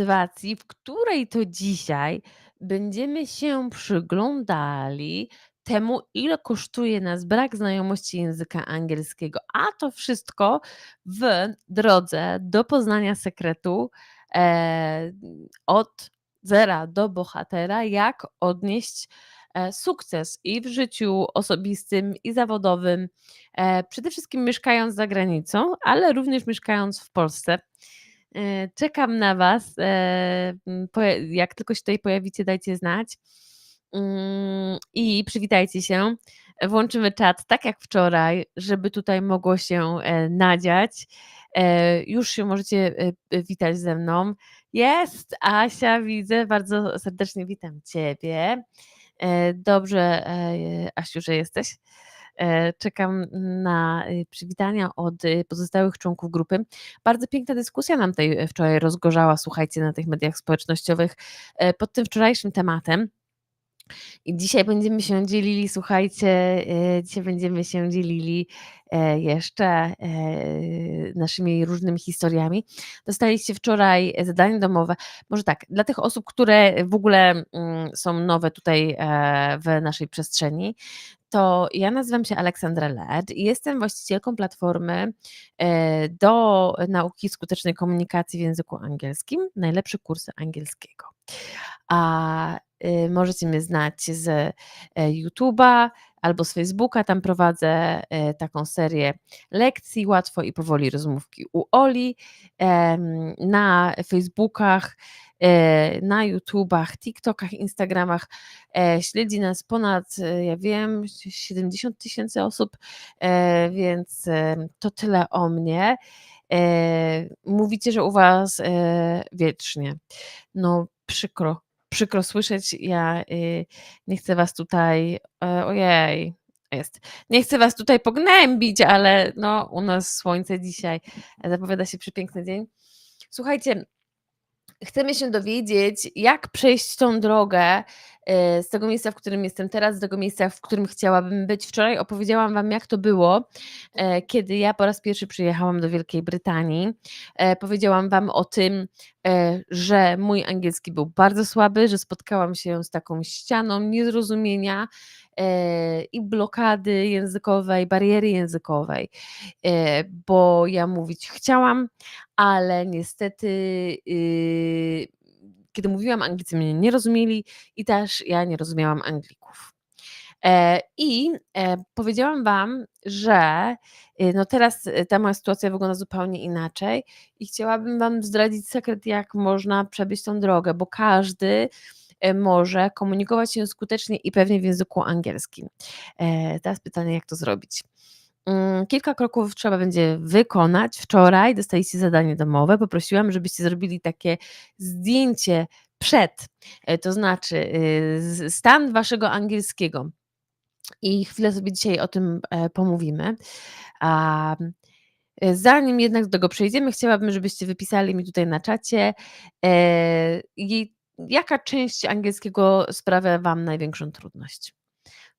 Sytuacji, w której to dzisiaj będziemy się przyglądali temu, ile kosztuje nas brak znajomości języka angielskiego, a to wszystko w drodze do poznania sekretu, eee, od zera do bohatera, jak odnieść, e, sukces i w życiu osobistym, i zawodowym, e, przede wszystkim mieszkając za granicą, ale również mieszkając w Polsce. E, czekam na was, e, jak tylko się tutaj pojawicie, dajcie znać. Mm, i przywitajcie się. Włączymy czat tak jak wczoraj, żeby tutaj mogło się, e, nadziać. Już się możecie, witać ze mną. Jest! Asia widzę, bardzo serdecznie witam ciebie. Dobrze, Asiu, że jesteś. E, czekam na y, przywitania od y, pozostałych członków grupy. Bardzo piękna dyskusja nam tutaj e, wczoraj rozgorzała, słuchajcie, na tych mediach społecznościowych e, pod tym wczorajszym tematem. I dzisiaj będziemy się dzielili, słuchajcie, dzisiaj będziemy się dzielili jeszcze naszymi różnymi historiami. Dostaliście wczoraj zadanie domowe. Może tak, dla tych osób, które w ogóle mm, są nowe tutaj w naszej przestrzeni, to ja nazywam się Aleksandra Led i jestem właścicielką platformy e, do nauki skutecznej komunikacji w języku angielskim, najlepsze kursy angielskiego. A y, możecie mnie znać z e, YouTube'a albo z Facebooka, tam prowadzę e, taką serię lekcji, łatwo i powoli rozmówki u Oli. Na Facebookach E, na YouTubach, TikTokach, Instagramach. E, śledzi nas ponad, ja wiem, 70 tysięcy osób, więc to tyle o mnie. Mówicie, że u Was wiecznie. No przykro, przykro słyszeć. Ja y, nie chcę Was tutaj, ojej, jest. Nie chcę Was tutaj pognębić, ale no, u nas słońce dzisiaj zapowiada się przepiękny dzień. Słuchajcie, chcemy się dowiedzieć, jak przejść tą drogę z tego miejsca, w którym jestem teraz, z tego miejsca, w którym chciałabym być. Wczoraj opowiedziałam Wam, jak to było, e, kiedy ja po raz pierwszy przyjechałam do Wielkiej Brytanii. E, powiedziałam Wam o tym, że mój angielski był bardzo słaby, że spotkałam się z taką ścianą niezrozumienia i blokady językowej, bariery językowej, bo ja mówić chciałam, ale niestety, yy, kiedy mówiłam Anglicy mnie nie rozumieli i też ja nie rozumiałam Anglików. E, I e, powiedziałam Wam, że y, no teraz ta moja sytuacja wygląda zupełnie inaczej i chciałabym Wam zdradzić sekret, jak można przebyć tą drogę, bo każdy e, może komunikować się skutecznie i pewnie w języku angielskim. Teraz pytanie, jak to zrobić? Mm, kilka kroków trzeba będzie wykonać. Wczoraj dostaliście zadanie domowe. Poprosiłam, żebyście zrobili takie zdjęcie przed, e, to znaczy y, stan waszego angielskiego. I chwilę sobie dzisiaj o tym e, pomówimy. E, zanim jednak do tego przejdziemy, chciałabym, żebyście wypisali mi tutaj na czacie, jaka część angielskiego sprawia wam największą trudność.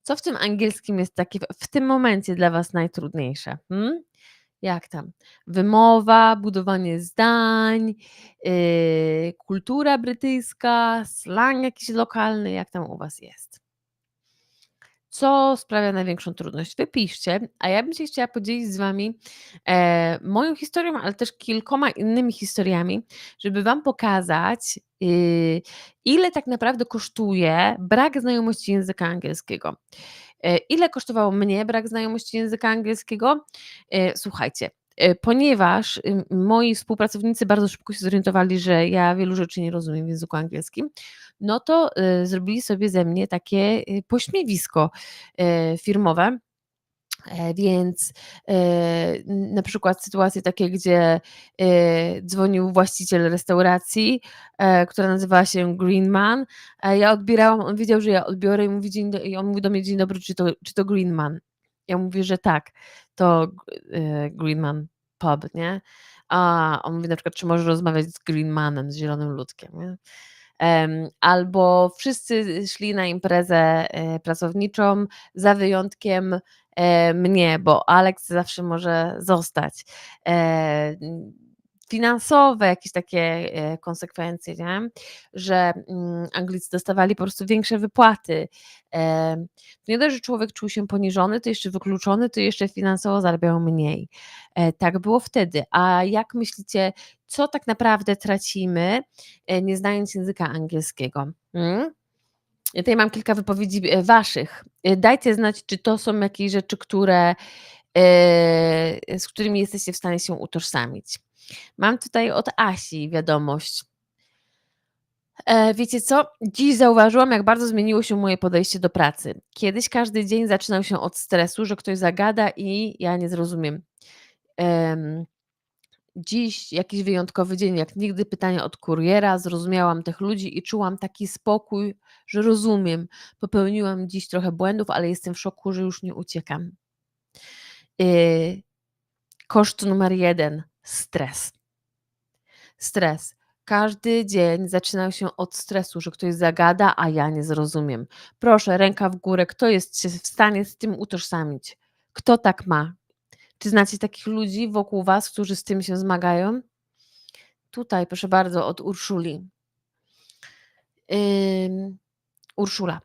Co w tym angielskim jest takie w tym momencie dla Was najtrudniejsze? Hmm? Jak tam? Wymowa, budowanie zdań, yy, kultura brytyjska, slang jakiś lokalny, jak tam u Was jest? Co sprawia największą trudność? Wypiszcie, a ja bym się chciała podzielić z Wami e, moją historią, ale też kilkoma innymi historiami, żeby Wam pokazać, y, ile tak naprawdę kosztuje brak znajomości języka angielskiego. E, ile kosztowało mnie brak znajomości języka angielskiego? E, słuchajcie, ponieważ y, moi współpracownicy bardzo szybko się zorientowali, że ja wielu rzeczy nie rozumiem w języku angielskim, no to y, zrobili sobie ze mnie takie y, pośmiewisko firmowe. Więc na przykład sytuacje takie, gdzie dzwonił właściciel restauracji, która nazywała się Greenman, ja odbierałam, on wiedział, że ja odbiorę i, mówi dzień do, i on mówi do mnie dzień dobry, czy to, czy to Greenman? Ja mówię, że tak, to Greenman pub, nie? A on mówi na przykład, czy może rozmawiać z Greenmanem, z zielonym ludkiem, nie? Albo wszyscy szli na imprezę e, pracowniczą, za wyjątkiem e, mnie, bo Alex zawsze może zostać. Finansowe, jakieś takie e, konsekwencje, nie? że mm, Anglicy dostawali po prostu większe wypłaty. Nie dość, że człowiek czuł się poniżony, to jeszcze wykluczony, to jeszcze finansowo zarabiał mniej. E, tak było wtedy. A jak myślicie, co tak naprawdę tracimy, e, nie znając języka angielskiego? Hmm? Ja tutaj mam kilka wypowiedzi waszych. Dajcie znać, czy to są jakieś rzeczy, które, z którymi jesteście w stanie się utożsamić. Mam tutaj od Asi wiadomość. E, Wiecie co? Dziś zauważyłam, jak bardzo zmieniło się moje podejście do pracy. Kiedyś każdy dzień zaczynał się od stresu, że ktoś zagada i ja nie zrozumiem. Em, Dziś jakiś wyjątkowy dzień, jak nigdy pytania od kuriera, zrozumiałam tych ludzi i czułam taki spokój, że rozumiem. Popełniłam dziś trochę błędów, ale jestem w szoku, że już nie uciekam. Yy, Koszt numer jeden stres. Stres. Każdy dzień zaczynał się od stresu, że ktoś zagada, a ja nie zrozumiem. Proszę, ręka w górę, kto jest się w stanie z tym utożsamić? Kto tak ma? Czy znacie takich ludzi wokół Was, którzy z tym się zmagają? Tutaj, proszę bardzo, od Urszuli. Ym, Urszula.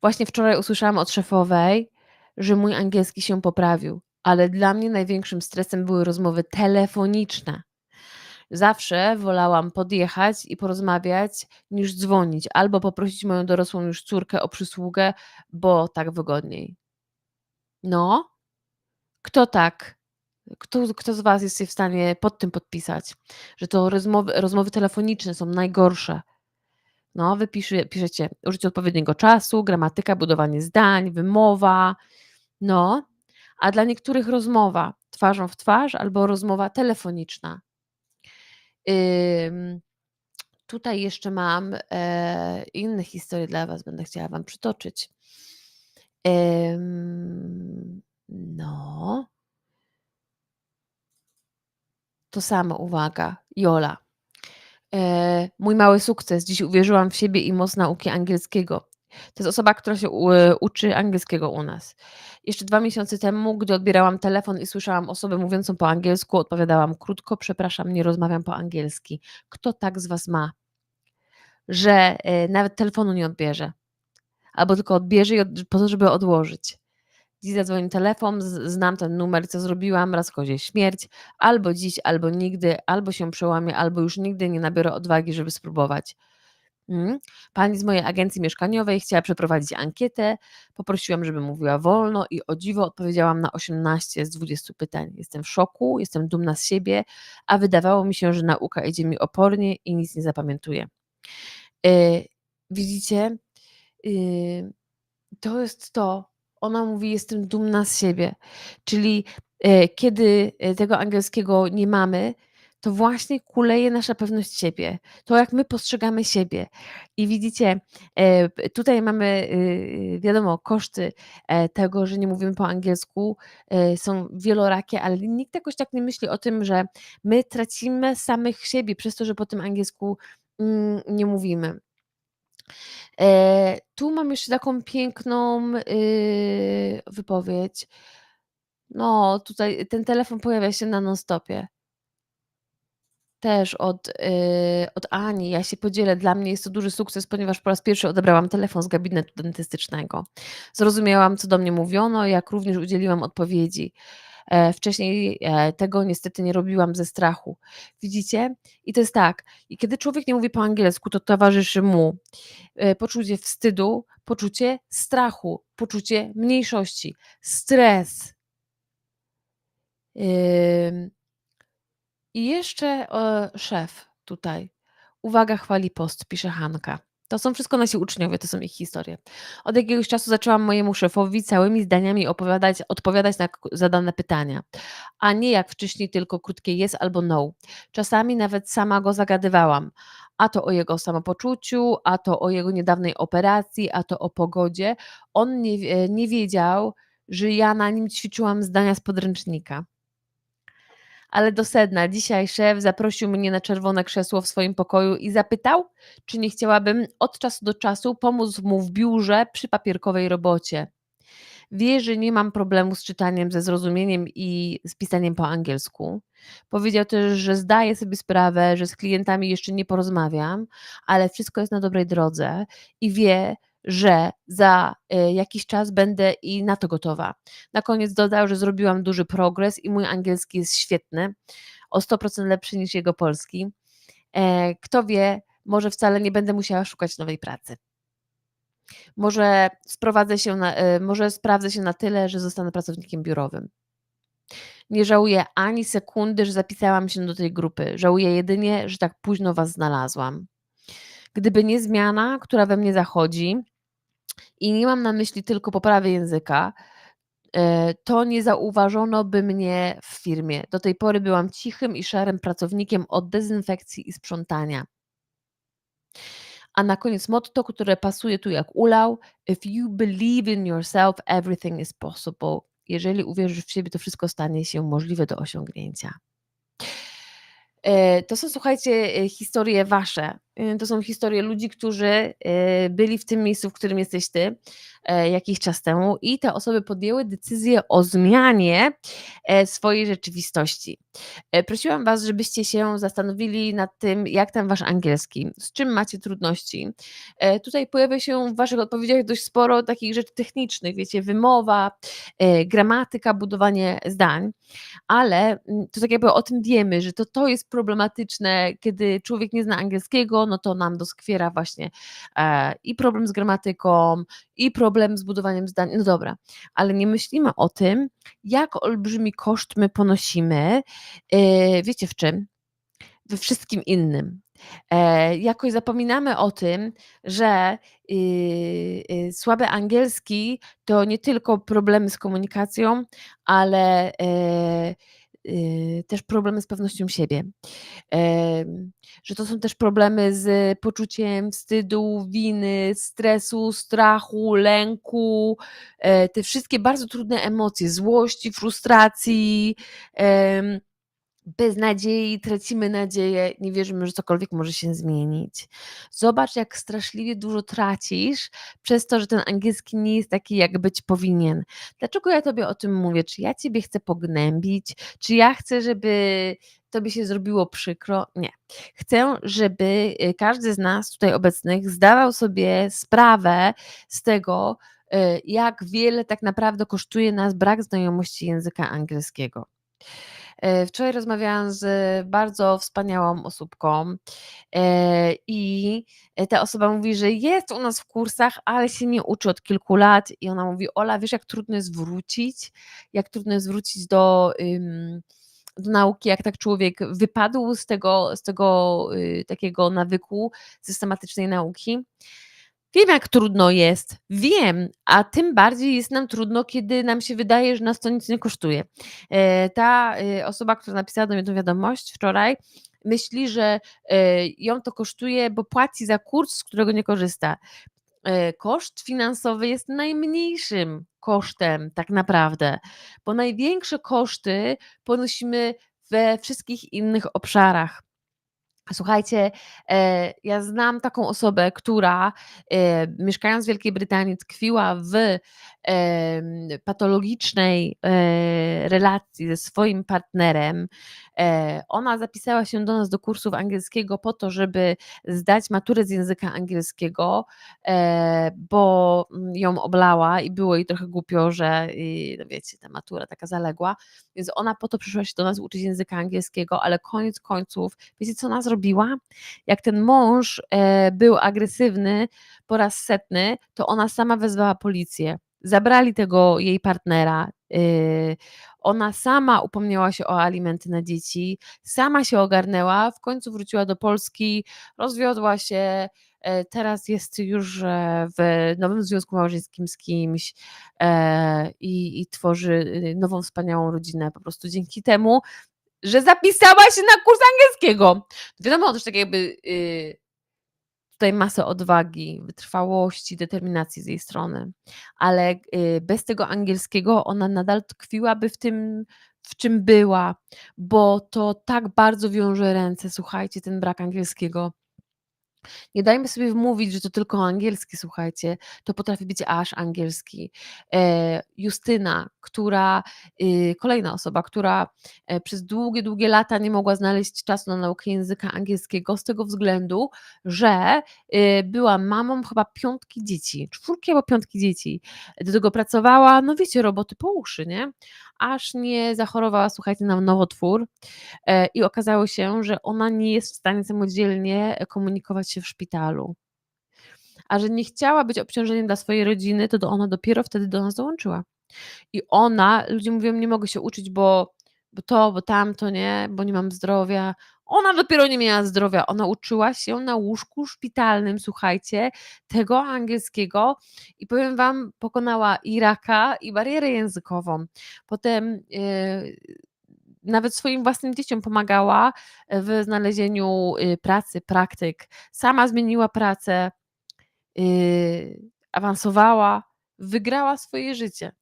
Właśnie wczoraj usłyszałam od szefowej, że mój angielski się poprawił, ale dla mnie największym stresem były rozmowy telefoniczne. Zawsze wolałam podjechać i porozmawiać niż dzwonić, albo poprosić moją dorosłą już córkę o przysługę, bo tak wygodniej. No, kto tak? Kto, kto z Was jest w stanie pod tym podpisać, że to rozmowy, rozmowy telefoniczne są najgorsze? No, wy pisze, piszecie użycie odpowiedniego czasu, gramatyka, budowanie zdań, wymowa. No, a dla niektórych rozmowa twarzą w twarz albo rozmowa telefoniczna. Tutaj jeszcze mam e, inne historie dla Was, będę chciała Wam przytoczyć. No. To samo, uwaga, Jola. E, mój mały sukces. Dziś uwierzyłam w siebie i moc nauki angielskiego. To jest osoba, która się uczy angielskiego u nas. Jeszcze dwa miesiące temu, gdy odbierałam telefon i słyszałam osobę mówiącą po angielsku, odpowiadałam krótko: Przepraszam, nie rozmawiam po angielski. Kto tak z Was ma, że e, nawet telefonu nie odbierze? Albo tylko odbierze i po to, żeby odłożyć. Dziś zadzwonił telefon, znam ten numer, co zrobiłam, raz kozie śmierć, albo dziś, albo nigdy, albo się przełamię, albo już nigdy nie nabiorę odwagi, żeby spróbować. Mm. Pani z mojej agencji mieszkaniowej chciała przeprowadzić ankietę, poprosiłam, żeby mówiła wolno i o dziwo odpowiedziałam na 18 z 20 pytań. Jestem w szoku, jestem dumna z siebie, a wydawało mi się, że nauka idzie mi opornie i nic nie zapamiętuję. Yy, widzicie, yy, to jest to. Ona mówi: Jestem dumna z siebie. Czyli e, kiedy tego angielskiego nie mamy, to właśnie kuleje nasza pewność siebie. To, jak my postrzegamy siebie. I widzicie, e, tutaj mamy, y, wiadomo, koszty e, tego, że nie mówimy po angielsku, e, są wielorakie, ale nikt jakoś tak nie myśli o tym, że my tracimy samych siebie przez to, że po tym angielsku mm, nie mówimy. Tu mam jeszcze taką piękną y, wypowiedź. No, tutaj ten telefon pojawia się na non-stopie. Też od, y, od Ani. Ja się podzielę. Dla mnie jest to duży sukces, ponieważ po raz pierwszy odebrałam telefon z gabinetu dentystycznego. Zrozumiałam, co do mnie mówiono, jak również udzieliłam odpowiedzi. E, Wcześniej e, tego niestety nie robiłam ze strachu. Widzicie? I to jest tak, i kiedy człowiek nie mówi po angielsku, to towarzyszy mu e, poczucie wstydu, poczucie strachu, poczucie mniejszości, stres. Ym, I jeszcze e, szef tutaj. Uwaga, chwali post, pisze Hanka. To są wszystko nasi uczniowie, to są ich historie. Od jakiegoś czasu zaczęłam mojemu szefowi całymi zdaniami opowiadać, odpowiadać na zadane pytania, a nie jak wcześniej tylko krótkie yes albo no. Czasami nawet sama go zagadywałam. A to o jego samopoczuciu, a to o jego niedawnej operacji, a to o pogodzie. On nie, nie wiedział, że ja na nim ćwiczyłam zdania z podręcznika. Ale do sedna. Dzisiaj szef zaprosił mnie na czerwone krzesło w swoim pokoju i zapytał, czy nie chciałabym od czasu do czasu pomóc mu w biurze przy papierkowej robocie. Wie, że nie mam problemu z czytaniem, ze zrozumieniem i z pisaniem po angielsku. Powiedział też, że zdaje sobie sprawę, że z klientami jeszcze nie porozmawiam, ale wszystko jest na dobrej drodze i wie, że za, y, jakiś czas będę i na to gotowa. Na koniec dodał, że zrobiłam duży progres i mój angielski jest świetny, o 100% lepszy niż jego polski. E, kto wie, może wcale nie będę musiała szukać nowej pracy. Może sprowadzę się na y, może sprawdzę się na tyle, że zostanę pracownikiem biurowym. Nie żałuję ani sekundy, że zapisałam się do tej grupy. Żałuję jedynie, że tak późno was znalazłam. Gdyby nie zmiana, która we mnie zachodzi i nie mam na myśli tylko poprawy języka, e, to nie zauważono by mnie w firmie. Do tej pory byłam cichym i szarym pracownikiem od dezynfekcji i sprzątania. A na koniec motto, które pasuje tu jak ulał: "If you believe in yourself, everything is possible". Jeżeli uwierzysz w siebie, to wszystko stanie się możliwe do osiągnięcia. E, to są, słuchajcie, e, historie wasze. E, to są historie ludzi, którzy byli w tym miejscu, w którym jesteś ty jakiś czas temu i te osoby podjęły decyzję o zmianie swojej rzeczywistości. Prosiłam was, żebyście się zastanowili nad tym, jak tam wasz angielski, z czym macie trudności. Tutaj pojawia się w waszych odpowiedziach dość sporo takich rzeczy technicznych, wiecie, wymowa, gramatyka, budowanie zdań, ale mm, to tak jakby o tym wiemy, że to, to jest problematyczne, kiedy człowiek nie zna angielskiego, no to nam doskwiera właśnie e, i problem z gramatyką, i problem z budowaniem zdań. No dobra, ale nie myślimy o tym, jak olbrzymi koszt my ponosimy, e, wiecie w czym? We wszystkim innym. E, jakoś zapominamy o tym, że y, y, słaby angielski to nie tylko problemy z komunikacją, ale y, też problemy z pewnością siebie. Że to są też problemy z poczuciem wstydu, winy, stresu, strachu, lęku, e, te wszystkie bardzo trudne emocje, złości, frustracji, em, beznadziei, tracimy nadzieję, nie wierzymy, że cokolwiek może się zmienić. Zobacz, jak straszliwie dużo tracisz przez to, że ten angielski nie jest taki, jak być powinien. Dlaczego ja tobie o tym mówię? Czy ja ciebie chcę pognębić? Czy ja chcę, żeby tobie się zrobiło przykro? Nie. Chcę, żeby y, każdy z nas tutaj obecnych zdawał sobie sprawę z tego, y, jak wiele tak naprawdę kosztuje nas brak znajomości języka angielskiego. E, wczoraj rozmawiałam z bardzo wspaniałą osóbką e, i ta osoba mówi, że jest u nas w kursach, ale się nie uczy od kilku lat i ona mówi: "Ola, wiesz jak trudno jest wrócić? Jak trudno jest wrócić do, do nauki, jak tak człowiek wypadł z tego z tego, y, takiego nawyku systematycznej nauki?" Wiem, jak trudno jest, wiem, a tym bardziej jest nam trudno, kiedy nam się wydaje, że nas to nic nie kosztuje. E, ta, y, osoba, która napisała do mnie tę wiadomość wczoraj, myśli, że, e, ją to kosztuje, bo płaci za kurs, z którego nie korzysta. E, koszt finansowy jest najmniejszym kosztem tak naprawdę, bo największe koszty ponosimy we wszystkich innych obszarach. Słuchajcie, e, ja znam taką osobę, która e, mieszkając w Wielkiej Brytanii tkwiła w patologicznej e, relacji ze swoim partnerem. E, ona zapisała się do nas do kursów angielskiego po to, żeby zdać maturę z języka angielskiego, e, bo ją oblała i było jej trochę głupio, że no wiecie, ta matura taka zaległa, więc ona po to przyszła się do nas uczyć języka angielskiego, ale koniec końców, wiecie co ona zrobiła? Jak ten mąż był agresywny po raz setny, to ona sama wezwała policję. Zabrali tego jej partnera. y, Ona sama upomniała się o alimenty na dzieci, sama się ogarnęła, w końcu wróciła do Polski, rozwiodła się, e, teraz jest już e, w nowym związku małżeńskim z kimś e, i, i tworzy y, nową, wspaniałą rodzinę po prostu dzięki temu, że zapisała się na kurs angielskiego. Wiadomo, też tak jakby y, tutaj masę odwagi, wytrwałości, determinacji z jej strony, ale y, bez tego angielskiego ona nadal tkwiłaby w tym, w czym była, bo to tak bardzo wiąże ręce, słuchajcie, ten brak angielskiego. Nie dajmy sobie wmówić, że to tylko angielski, słuchajcie, to potrafi być aż angielski. E, Justyna, która y, kolejna osoba, która, e, przez długie, długie lata nie mogła znaleźć czasu na naukę języka angielskiego z tego względu, że, y, była mamą chyba piątki dzieci, czwórki albo piątki dzieci. Do tego pracowała, no wiecie, roboty po uszy, nie? Aż nie zachorowała, słuchajcie, na nowotwór, e, i okazało się, że ona nie jest w stanie samodzielnie komunikować się w szpitalu. A że nie chciała być obciążeniem dla swojej rodziny, to ona dopiero wtedy do nas dołączyła. I ona ludzie mówią: „Nie mogę się uczyć, bo bo to, bo tamto, nie, bo nie mam zdrowia”. Ona dopiero nie miała zdrowia, ona uczyła się na łóżku szpitalnym, słuchajcie, tego angielskiego i powiem wam, pokonała i raka, i barierę językową. Potem, yy, nawet swoim własnym dzieciom pomagała w znalezieniu, y, pracy, praktyk. Sama zmieniła pracę, yy, awansowała, wygrała swoje życie.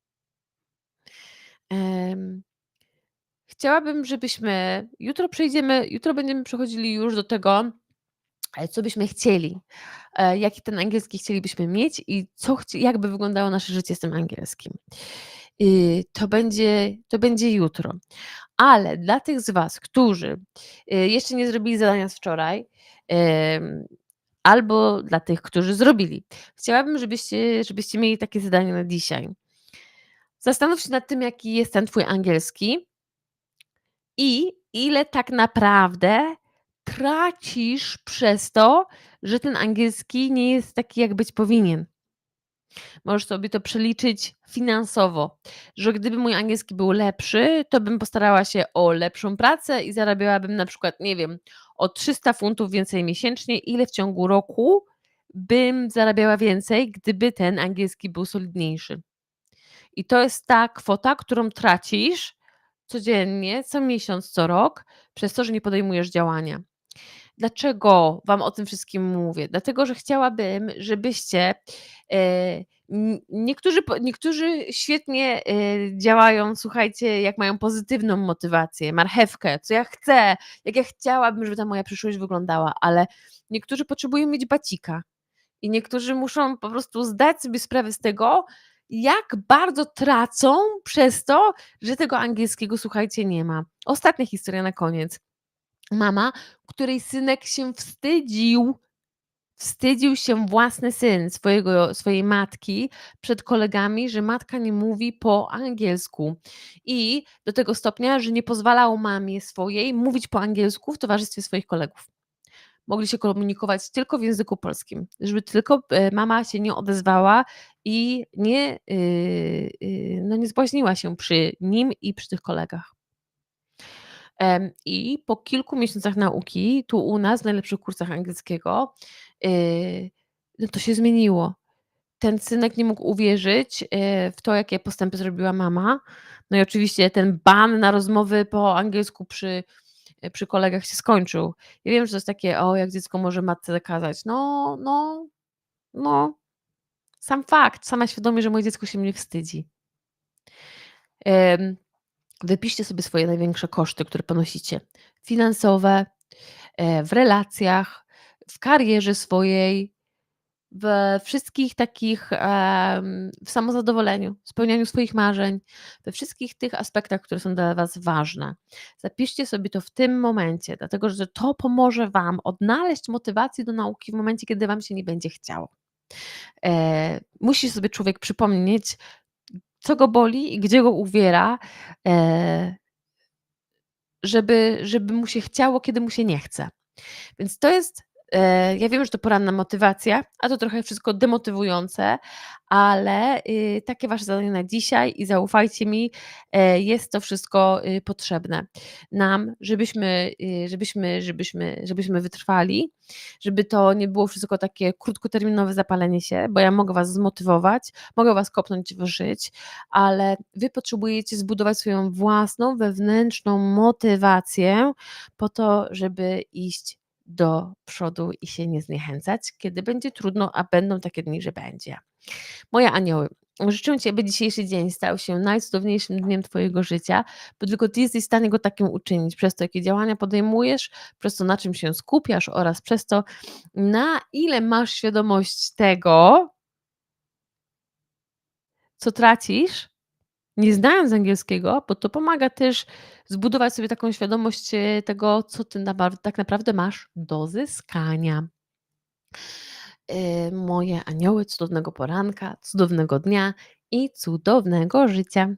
Chciałabym, żebyśmy jutro przejdziemy jutro będziemy przechodzili już do tego, e, co byśmy chcieli, e, jaki ten angielski chcielibyśmy mieć i co chci jak by wyglądało nasze życie z tym angielskim. Y, to będzie to będzie jutro. Ale dla tych z was, którzy, y, jeszcze nie zrobili zadania z wczoraj, albo dla tych, którzy zrobili, chciałabym, żebyście żebyście mieli takie zadanie na dzisiaj. Zastanów się nad tym, jaki jest ten twój angielski i ile tak naprawdę tracisz przez to, że ten angielski nie jest taki, jak być powinien. Możesz sobie to przeliczyć finansowo, że gdyby mój angielski był lepszy, to bym postarała się o lepszą pracę i zarabiałabym na przykład, nie wiem, o 300 funtów więcej miesięcznie. Ile w ciągu roku bym zarabiała więcej, gdyby ten angielski był solidniejszy. I to jest ta kwota, którą tracisz codziennie, co miesiąc, co rok, przez to, że nie podejmujesz działania. Dlaczego wam o tym wszystkim mówię? Dlatego, że chciałabym, żebyście, e, niektórzy niektórzy świetnie, e, działają, słuchajcie, jak mają pozytywną motywację, marchewkę, co ja chcę, jak ja chciałabym, żeby ta moja przyszłość wyglądała, ale niektórzy potrzebują mieć bacika i niektórzy muszą po prostu zdać sobie sprawę z tego, jak bardzo tracą przez to, że tego angielskiego, słuchajcie, nie ma. Ostatnia historia na koniec. Mama, której synek się wstydził, wstydził się własny syn swojego swojej matki przed kolegami, że matka nie mówi po angielsku. I do tego stopnia, że nie pozwalał mamie swojej mówić po angielsku w towarzystwie swoich kolegów. Mogli się komunikować tylko w języku polskim, żeby tylko, e, mama się nie odezwała i nie, yy, yy, no nie zbłaźniła się przy nim i przy tych kolegach. I po kilku miesiącach nauki, tu u nas w najlepszych kursach angielskiego, yy, no to się zmieniło. Ten synek nie mógł uwierzyć, yy, w to, jakie postępy zrobiła mama. No i oczywiście ten ban na rozmowy po angielsku przy, przy kolegach się skończył. Ja wiem, że to jest takie: „O, jak dziecko może matce zakazać?” No no no, sam fakt, sama świadomość, że moje dziecko się mnie wstydzi. Wypiszcie sobie swoje największe koszty, które ponosicie, finansowe, e, w relacjach, w karierze swojej, we wszystkich takich, w samozadowoleniu, spełnianiu swoich marzeń, we wszystkich tych aspektach, które są dla was ważne. Zapiszcie sobie to w tym momencie, dlatego że to pomoże wam odnaleźć motywację do nauki w momencie, kiedy wam się nie będzie chciało. E, musi sobie człowiek przypomnieć, co go boli i gdzie go uwiera, e żeby żeby mu się chciało, kiedy mu się nie chce. Więc to jest ja wiem, że to poranna motywacja, a to trochę wszystko demotywujące, ale, y, takie wasze zadanie na dzisiaj i zaufajcie mi, e, jest to wszystko, y, potrzebne nam, żebyśmy, y, żebyśmy żebyśmy żebyśmy wytrwali, żeby to nie było wszystko takie krótkoterminowe zapalenie się, bo ja mogę was zmotywować, mogę was kopnąć w żyć, ale wy potrzebujecie zbudować swoją własną wewnętrzną motywację po to, żeby iść do przodu i się nie zniechęcać, kiedy będzie trudno, a będą takie dni, że będzie. Moje anioły, Życzę ci, aby dzisiejszy dzień stał się najcudowniejszym dniem twojego życia, bo tylko ty jesteś w stanie go takim uczynić, przez to, jakie działania podejmujesz, przez to, na czym się skupiasz oraz przez to, na ile masz świadomość tego co tracisz, nie znając angielskiego, bo to pomaga też zbudować sobie taką świadomość, e, tego, co ty tak naprawdę masz do zyskania. Yy, moje anioły, cudownego poranka, cudownego dnia i cudownego życia.